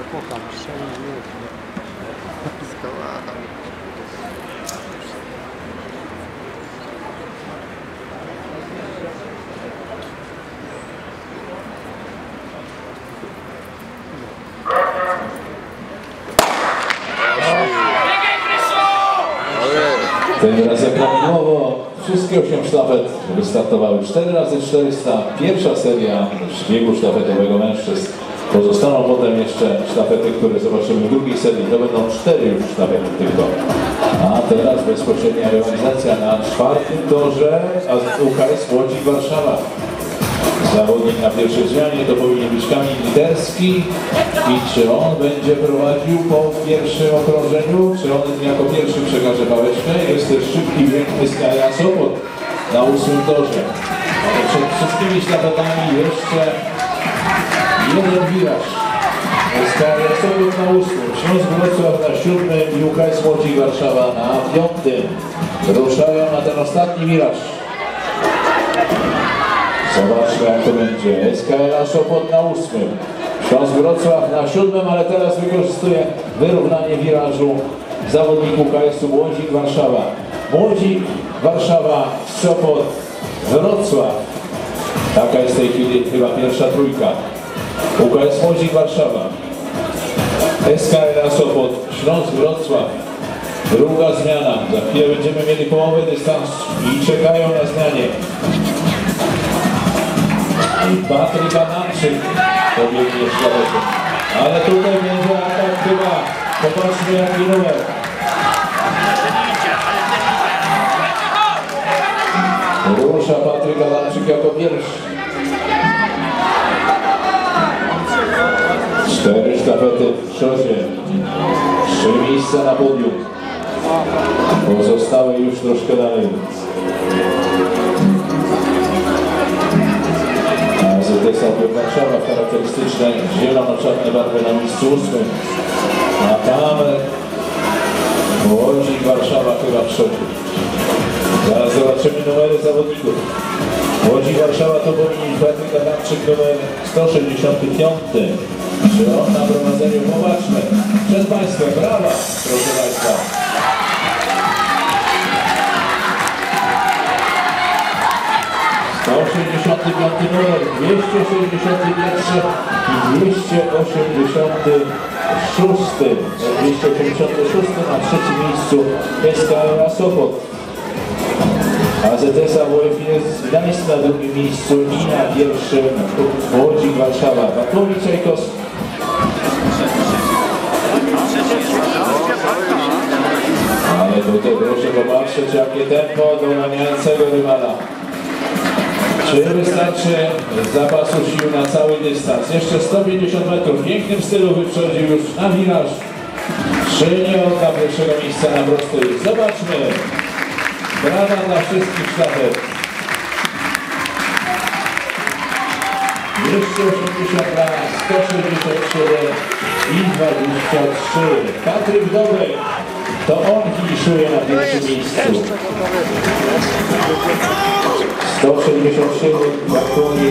Epoka. Tym razem prawidłowo wszystkie 8 sztafet wystartowały 4 razy 400 Pierwsza seria biegu sztafetowego mężczyzn. Pozostaną potem jeszcze sztafety, które zobaczymy w drugiej serii. To będą 4 już sztafety tylko. A teraz bezpośrednia rywalizacja na czwartym torze UKS Łodzi Warszawa. Zawodnik na pierwszej zmianie to powinien być Kamil Literski i czy on będzie prowadził po pierwszym okrążeniu, czy on jako pierwszy przekaże pałeczkę. Jest też szybki, piękny Skaja Sopot na ósmym torze. Przed wszystkimi sztafetami jeszcze jeden wiraż. Skaja Sopot na ósmym, Śląsk Wrocław na siódmym i UKS Łodzi Warszawa na piątym. Ruszają na ten ostatni wiraż. Zobaczmy jak to będzie. SKL Sopot na ósmym. Śląsk Wrocław na siódmym, ale teraz wykorzystuje wyrównanie wirażu zawodników KS-u Młodzik Warszawa. Młodzik Warszawa, Sopot, Wrocław. Taka jest w tej chwili chyba pierwsza trójka. UKS Młodzik Warszawa. SKL Sopot, Śląsk Wrocław. Druga zmiana. Za chwilę będziemy mieli połowę dystansu i czekają na zmianie. I Patryk Adamczyk pobiegnie szlabetem. Ale tutaj będzie atak chyba. Popatrzmy jaki numer. Rusza Patryk Adamczyk jako pierwszy. Cztery sztafety w szosie. Trzy miejsca na podium. Pozostałe już troszkę dalej. AZS Warszawa w charakterystycznej zielono-czarnej barwy na miejscu ósmym. A tam Łodzi Warszawa chyba w przodzie. Zaraz zobaczymy numery zawodników. Łodzi Warszawa to powinien Patryk Adamczyk numer 165. Czy on na prowadzeniu? Popatrzmy. Przed Państwem, brawa, proszę Państwa. 85 numer, 261 i 286. 286 na trzecim miejscu SKR Sopot. AZS AWF jest Gdańsk na drugim miejscu i na pierwszym Łodzi Warszawa. Bartłomiej Czajkowski. Ale tutaj proszę popatrzeć jakie tempo doganiającego rywala. Czy wystarczy zapasu sił na cały dystans? Jeszcze 150 metrów. W pięknym stylu wyprzedził już na wiraż. Czy nie odda pierwszego miejsca na prostej? Zobaczmy. Brawa dla wszystkich sztafet. 282, 167 i 23. Patryk Dobry. To on finiszuje na pierwszym miejscu. 167 Bartłomiej